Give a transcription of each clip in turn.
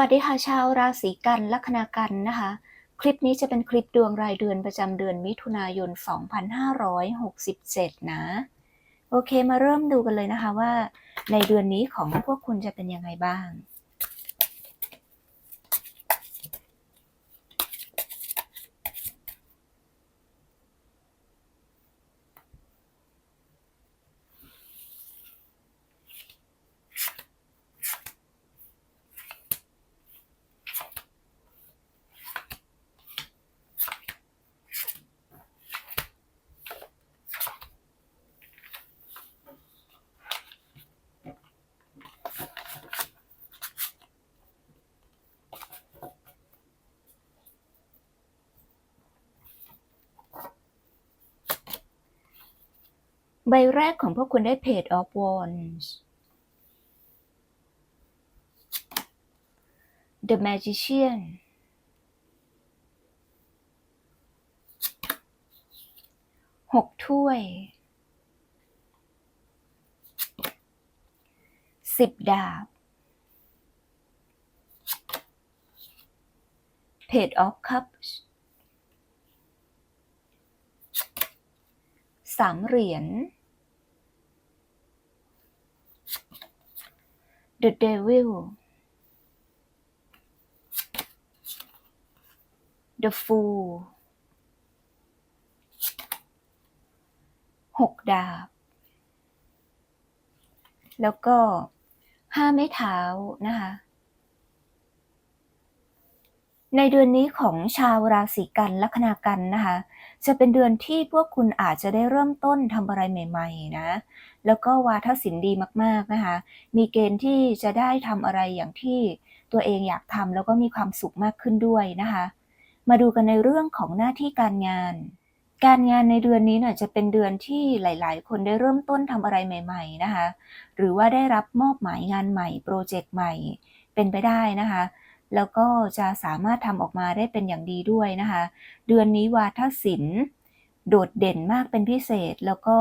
วัสดีค่ะชาวราศีกันลัคนากันนะคะ คลิปนี้จะเป็นคลิปดวงรายเดือนประจำเดือนมิถุนายน 2567 นะ โอเคมาเริ่มดูกันเลยนะคะว่าในเดือนนี้ของพวกคุณจะเป็นยังไงบ้าง บแรกของพวกคุณได้ Page of Wands The Magician หกถ้วย สิบดาบ Page of Cups สามเหรียญ The Devil The Fool หกดาบ แล้วก็ห้าไม้เท้านะคะ ในเดือนนี้ของชาวราศีกันลัคนากันนะคะ จะเป็นเดือนที่พวกคุณอาจจะได้เริ่มต้นทำอะไรใหม่ ๆ นะ แล้วก็วาทศิลป์ดีมาก ๆ นะคะ มีเกณฑ์ที่จะได้ทำอะไรอย่างที่ตัวเองอยากทำแล้วก็มีความสุขมากขึ้นด้วยนะคะ มาดูกันในเรื่องของหน้าที่การงาน การงานในเดือนนี้น่ะจะเป็นเดือนที่หลาย ๆ คนได้เริ่มต้นทำอะไรใหม่ ๆ นะคะ หรือว่าได้รับมอบหมายงานใหม่ โปรเจกต์ใหม่ เป็นไปได้นะคะ แล้วก็จะสามารถทำออกมาได้เป็นอย่างดีด้วยนะคะ เดือนนี้วาทศิลป์โดดเด่นมากเป็นพิเศษ แล้วก็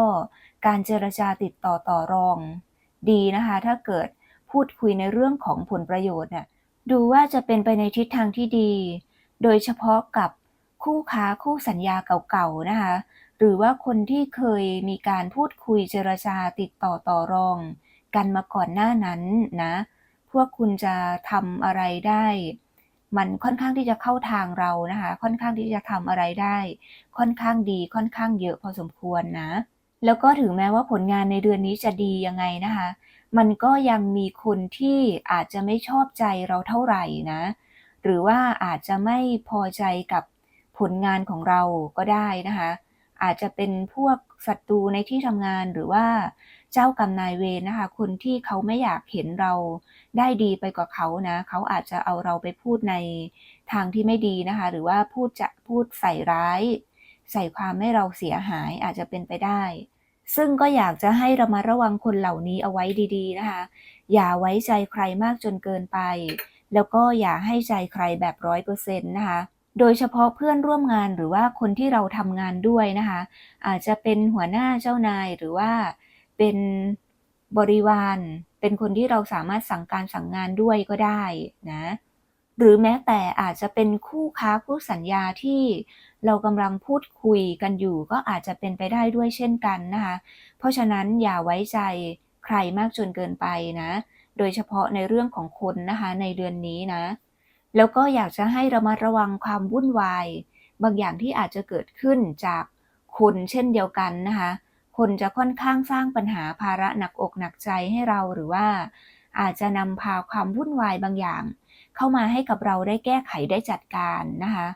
การเจรจาติดต่อต่อรอง ดีนะคะ ถ้าเกิดพูดคุยในเรื่องของผลประโยชน์เนี่ยดูว่าจะเป็นไปในทิศทางที่ดี โดยเฉพาะกับคู่ค้าคู่สัญญาเก่าๆนะคะ หรือว่าคนที่เคยมีการพูดคุยเจรจาติดต่อต่อรอง กันมาก่อนหน้านั้นนะ พวกคุณจะทำอะไรได้ มันค่อนข้างที่จะเข้าทางเรานะคะ ค่อนข้างที่จะทำอะไรได้ ค่อนข้างดีค่อนข้างเยอะพอสมควรนะ แล้วก็ถึงแม้ว่าผลงานในเดือนนี้จะดียังไงนะคะ มันก็ยังมีคนที่อาจจะไม่ชอบใจเราเท่าไหร่นะ หรือว่าอาจจะไม่พอใจกับผลงานของเราก็ได้นะคะ อาจจะเป็นพวกศัตรูในที่ทำงานหรือว่า เจ้ากรรมนายเวรนะคะ คนที่เขาไม่อยากเห็นเราได้ดีไปกว่าเขานะเขาอาจจะเอาเราไปพูดในทางที่ไม่ดีนะคะ หรือว่าพูดจะพูดใส่ร้าย ใส่ความให้เราเสียหายอาจจะเป็นไปได้ ซึ่งก็อยากจะให้เรามาระวังคนเหล่านี้เอาไว้ดีๆนะคะ อย่าไว้ใจใครมากจนเกินไป แล้วก็อย่าให้ใจใครแบบร้อยเปอร์เซ็นต์นะคะโดยเฉพาะเพื่อนร่วมงานหรือว่าคนที่เราทำงานด้วยนะคะ อาจจะเป็นหัวหน้าเจ้านายหรือว่า เป็นบริวาร เป็นคนที่เราสามารถสั่งการสั่งงานด้วยก็ได้นะ หรือแม้แต่อาจจะเป็นคู่ค้าคู่สัญญาที่เรากำลังพูดคุยกันอยู่ ก็อาจจะเป็นไปได้ด้วยเช่นกันนะคะ เพราะฉะนั้นอย่าไว้ใจใครมากจนเกินไปนะ โดยเฉพาะในเรื่องของคนนะคะในเดือนนี้นะ แล้วก็อยากจะให้ระมัดระวังความวุ่นวาย บางอย่างที่อาจจะเกิดขึ้นจากคนเช่นเดียวกันนะคะ คนจะค่อนข้างสร้างปัญหาภาระหนักอกหนักใจให้เราหรือว่า อาจจะนำพาความวุ่นวายบางอย่าง เข้ามาให้กับเราได้แก้ไขได้จัดการนะคะ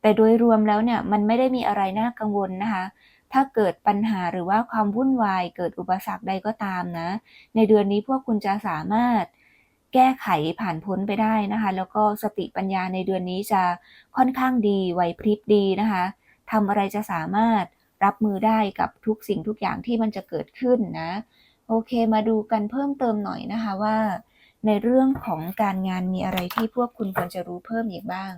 แต่โดยรวมแล้วเนี่ยมันไม่ได้มีอะไรน่ากังวลนะคะ ถ้าเกิดปัญหาหรือว่าความวุ่นวายเกิดอุปสรรคใดก็ตามนะ ในเดือนนี้พวกคุณจะสามารถแก้ไขผ่านพ้นไปได้นะคะ แล้วก็สติปัญญาในเดือนนี้จะค่อนข้างดีไหวพริบดีนะคะทำอะไรจะสามารถ รับมือได้กับทุกสิ่งทุกอย่างที่มันจะเกิดขึ้นนะ โอเคมาดูกันเพิ่มเติมหน่อยนะคะว่า ในเรื่องของการงานมีอะไรที่พวกคุณควรจะรู้เพิ่มอีกบ้าง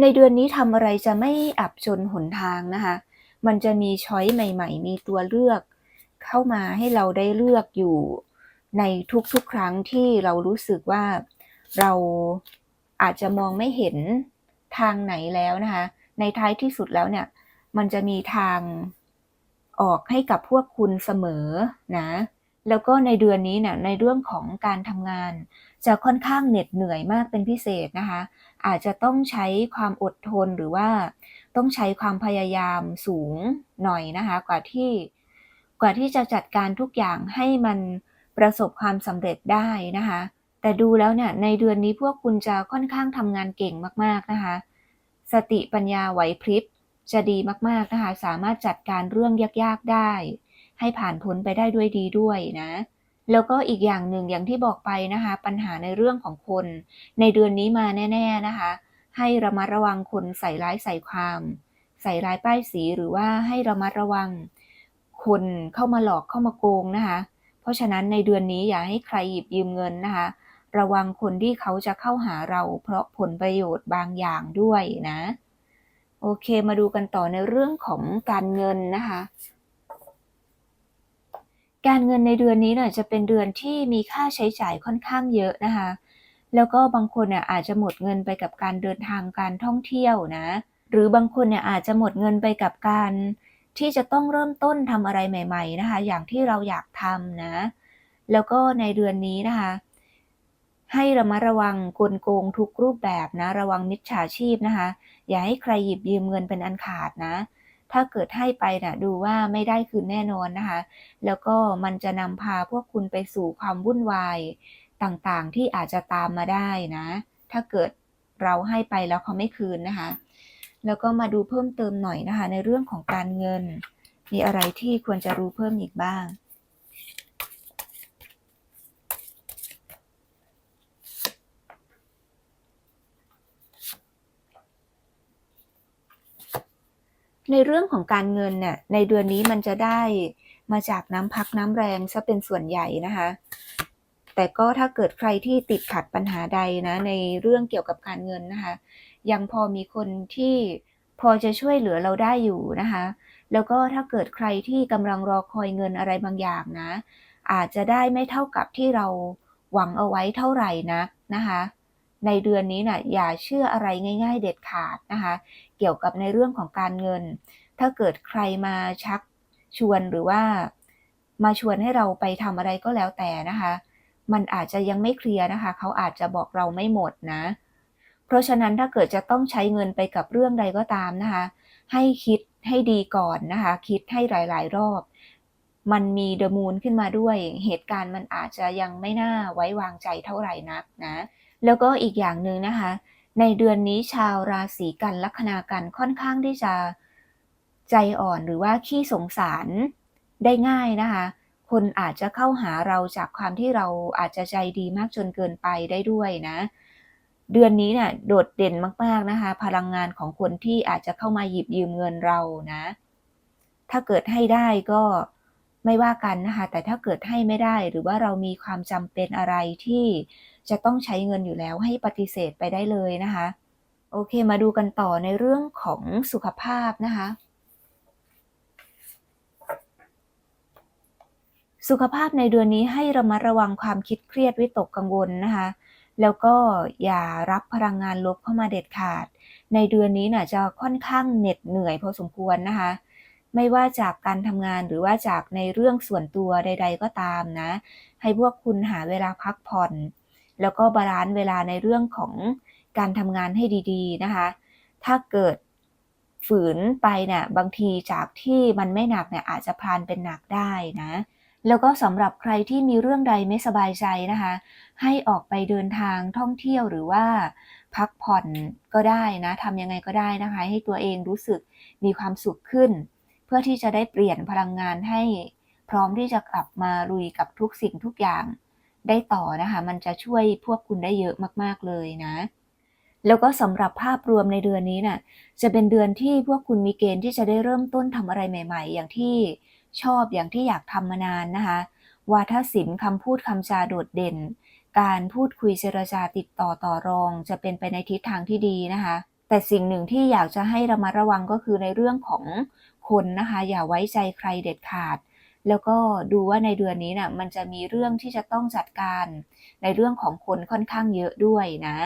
ในเดือนนี้ทำอะไรจะไม่อับจนหนทางนะคะ มันจะมีช้อยใหม่ ๆ มีตัวเลือก เข้ามาให้เราได้เลือกอยู่ในทุกๆครั้งที่เรารู้สึกว่าเราอาจจะมองไม่เห็นทางไหนแล้วนะคะ ในท้ายที่สุดแล้วเนี่ย มันจะมีทางออกให้กับพวกคุณเสมอนะ แล้วก็ในเดือนนี้เนี่ยในเรื่องของการทำงาน จะค่อนข้างเหน็ดเหนื่อยมากเป็นพิเศษนะคะ อาจจะต้องใช้ความอดทนหรือว่าต้องใช้ความพยายามสูงหน่อยนะคะ กว่าที่ กว่าที่จะจัดการทุกอย่างให้มันประสบความสำเร็จได้นะคะ แต่ดูแล้วเนี่ยในเดือนนี้พวกคุณจะค่อนข้างทำงานเก่งมากๆนะคะ สติปัญญาไหวพริบจะดีมากๆนะคะ สามารถจัดการเรื่องยากๆได้ ให้ผ่านพ้นไปได้ด้วยดีด้วยนะ แล้วก็อีกอย่างหนึ่งอย่างที่บอกไปนะคะ ปัญหาในเรื่องของคน ในเดือนนี้มาแน่ ๆนะคะ ให้ระมัดระวังคนใส่ร้ายใส่ความ ใส่ร้ายป้ายสีหรือว่าให้ระมัดระวัง คนเข้ามาหลอกเข้ามาโกงนะคะ เพราะฉะนั้นในเดือนนี้อย่าให้ใครหยิบยืมเงินนะคะ ระวังคนที่เขาจะเข้าหาเราเพราะผลประโยชน์บางอย่างด้วยนะ โอเคมาดูกันต่อในเรื่องของการเงินนะคะ การเงินในเดือนนี้เนี่ยจะเป็นเดือนที่มีค่าใช้จ่ายค่อนข้างเยอะนะคะ แล้วก็บางคนเนี่ยอาจจะหมดเงินไปกับการเดินทางการท่องเที่ยวนะ หรือบางคนเนี่ยอาจจะหมดเงินไปกับการ ที่จะต้องเริ่มต้นทำอะไรใหม่ ๆ นะคะ อย่างที่เราอยากทำนะ แล้วก็ในเดือนนี้นะคะ ให้ระมัดระวังกลโกงทุกรูปแบบนะ ระวังมิจฉาชีพนะคะ อย่าให้ใครหยิบยืมเงินเป็นอันขาดนะ ถ้าเกิดให้ไปนะดูว่าไม่ได้คืนแน่นอนนะคะ แล้วก็มันจะนำพาพวกคุณไปสู่ความวุ่นวายต่างๆ ที่อาจจะตามมาได้นะ ถ้าเกิดเราให้ไปแล้วเขาไม่คืนนะคะ แล้วก็มาดูเพิ่มเติมหน่อยนะคะ ในเรื่องของการเงิน มีอะไรที่ควรจะรู้เพิ่มอีกบ้างในเรื่องของการเงินเนี่ยในเดือนนี้มันจะได้มาจากน้ำพักน้ำแรงซะเป็นส่วนใหญ่นะคะ แต่ก็ถ้าเกิดใครที่ติดขัดปัญหาใดนะในเรื่องเกี่ยวกับการเงินนะคะ ยังพอมีคนที่พอจะช่วยเหลือเราได้อยู่นะคะ แล้วก็ถ้าเกิดใครที่กำลังรอคอยเงินอะไรบางอย่างนะ อาจจะได้ไม่เท่ากับที่เราหวังเอาไว้เท่าไหร่นักนะคะ ในเดือนนี้นะ่ะอย่าเชื่ออะไรง่าย ๆ เด็ดขาดนะคะ เกี่ยวกับในเรื่องของการเงิน ถ้าเกิดใครมาชักชวนหรือว่า มาชวนให้เราไปทำอะไรก็แล้วแต่นะคะ มันอาจจะยังไม่เคลียร์นะคะ เขาอาจจะบอกเราไม่หมดนะ เพราะฉะนั้นถ้าเกิดจะต้องใช้เงินไปกับเรื่องใดก็ตามนะคะ ให้คิดให้ดีก่อนนะคะ คิดให้หลาย ๆ รอบ มันมีเดอะมูนขึ้นมาด้วย เหตุการณ์มันอาจจะยังไม่น่าไว้วางใจเท่าไหร่นักนะ แล้วก็อีกอย่างหนึ่งนะคะ ในเดือนนี้ชาวราศีกันลัคนากันค่อนข้างที่จะใจอ่อนหรือว่าขี้สงสารได้ง่ายนะคะ คนอาจจะเข้าหาเราจากความที่เราอาจจะใจดีมากจนเกินไปได้ด้วยนะ เดือนนี้เนี่ยโดดเด่นมาก ๆนะคะ พลังงานของคนที่อาจจะเข้ามาหยิบยืมเงินเรานะ ถ้าเกิดให้ได้ก็ไม่ว่ากันนะคะ แต่ถ้าเกิดให้ไม่ได้หรือว่าเรามีความจำเป็นอะไรที่จะต้องใช้เงินอยู่แล้วให้ปฏิเสธไปได้เลยนะคะ โอเคมาดูกันต่อในเรื่องของสุขภาพนะคะ สุขภาพในเดือนนี้ให้ระมัดระวังความคิดเครียดวิตกกังวลนะคะ แล้วก็อย่ารับพลังงานลบเข้ามาเด็ดขาด ในเดือนนี้น่ะจะค่อนข้างเหน็ดเหนื่อยพอสมควรนะคะ ไม่ว่าจากการทำงานหรือว่าจากในเรื่องส่วนตัวใด ๆ ก็ตามนะ ให้พวกคุณหาเวลาพักผ่อน แล้วก็บาลานซ์เวลาในเรื่องของการทำงานให้ดีๆนะคะ ถ้าเกิดฝืนไปเนี่ยบางทีจากที่มันไม่หนักเนี่ยอาจจะพลานเป็นหนักได้นะ แล้วก็สำหรับใครที่มีเรื่องใดไม่สบายใจนะคะ ให้ออกไปเดินทางท่องเที่ยวหรือว่าพักผ่อนก็ได้นะทำยังไงก็ได้นะคะ ให้ตัวเองรู้สึกมีความสุขขึ้น เพื่อที่จะได้เปลี่ยนพลังงานให้พร้อมที่จะกลับมาลุยกับทุกสิ่งทุกอย่างได้ต่อนะคะ มันจะช่วยพวกคุณได้เยอะมาก ๆ เลยนะ แล้วก็สำหรับภาพรวมในเดือนนี้น่ะจะเป็นเดือนที่พวกคุณมีเกณฑ์ที่จะได้เริ่มต้นทำอะไรใหม่ ๆ อย่างที่ ชอบอย่างที่อยากทำมานานนะคะ วาทศิลป์คำพูดคำจาโดดเด่น การพูดคุยเจรจาติดต่อต่อรองจะเป็นไปในทิศทางที่ดีนะคะ แต่สิ่งหนึ่งที่อยากจะให้ระมัดระวังก็คือในเรื่องของคนนะคะ อย่าไว้ใจใครเด็ดขาด แล้วก็ดูว่าในเดือนนี้น่ะมันจะมีเรื่องที่จะต้องจัดการ ในเรื่องของคนค่อนข้างเยอะด้วยนะ